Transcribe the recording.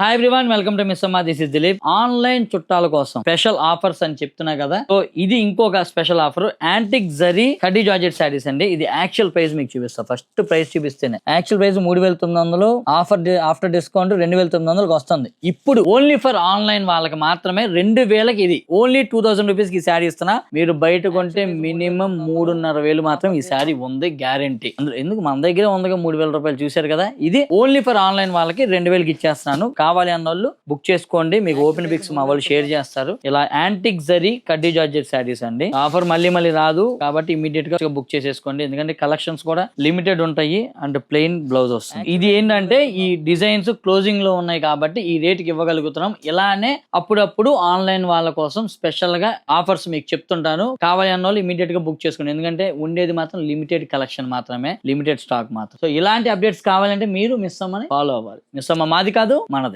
Hi everyone welcome to miss Amma this is Dilip online చుట్టాల కోసం special offers అని చెప్తున్నా కదా. సో ఇది ఇంకొక స్పెషల్ ఆఫర్ యాంటిక్ జరీ కడ్డీ జార్జెట్ శారీస్ అండి. ఇది యాక్చువల్ ప్రైస్ మీకు చూపిస్తా. ఫస్ట్ ప్రైస్ చూపిస్తేనే. యాక్చువల్ ప్రైస్ మూడు వేల తొమ్మిది వందలు ఆఫర్ ఆఫ్టర్ డిస్కౌంట్ రెండు వేల తొమ్మిది వందలకు వస్తుంది. ఇప్పుడు ఓన్లీ ఫర్ ఆన్లైన్ వాళ్ళకి మాత్రమే రెండు వేలకి ఇది. ఓన్లీ టూ థౌసండ్ రూపీస్కి శారీ ఇస్తున్నా. మీరు బయట కొంటే మినిమం మూడున్నర వేలు మాత్రం ఈ శారీ ఉంది గ్యారంటీ అందులో ఎందుకు? మన దగ్గర ఉందిగా మూడు వేల రూపాయలు చూశారు కదా. ఇది ఓన్లీ ఫర్ ఆన్లైన్ వాళ్ళకి రెండు వేలకి ఇచ్చేస్తున్నాను. కావాలి అన్న వాళ్ళు బుక్ చేసుకోండి. మీకు ఓపెన్ పిక్స్ మా వాళ్ళు షేర్ చేస్తారు. ఇలా యాంటిక్ జరీ కడ్డీ జార్జెట్ శారీస్ అండి. ఆఫర్ మళ్ళీ మళ్ళీ రాదు. కాబట్టి ఇమీడియట్గా బుక్ చేసేసుకోండి. ఎందుకంటే కలెక్షన్స్ కూడా లిమిటెడ్ ఉంటాయి అండ్ ప్లెయిన్ బ్లౌజ్ వస్తుంది. ఇది ఏంటంటే ఈ డిజైన్స్ క్లోజింగ్లో ఉన్నాయి కాబట్టి ఈ రేట్కి ఇవ్వగలుగుతున్నాం. ఇలానే అప్పుడప్పుడు ఆన్లైన్ వాళ్ళ కోసం స్పెషల్గా ఆఫర్స్ మీకు చెప్తుంటాను. కావాలి అన్న వాళ్ళు ఇమీడియట్గా బుక్ చేసుకోండి. ఎందుకంటే ఉండేది మాత్రం లిమిటెడ్ కలెక్షన్ మాత్రమే లిమిటెడ్ స్టాక్ మాత్రం. సో ఇలాంటి అప్డేట్స్ కావాలంటే మీరు మిస్ అమ్మని ఫాలో అవ్వాలి. మిస్ అమ్మ మాది కాదు మనది.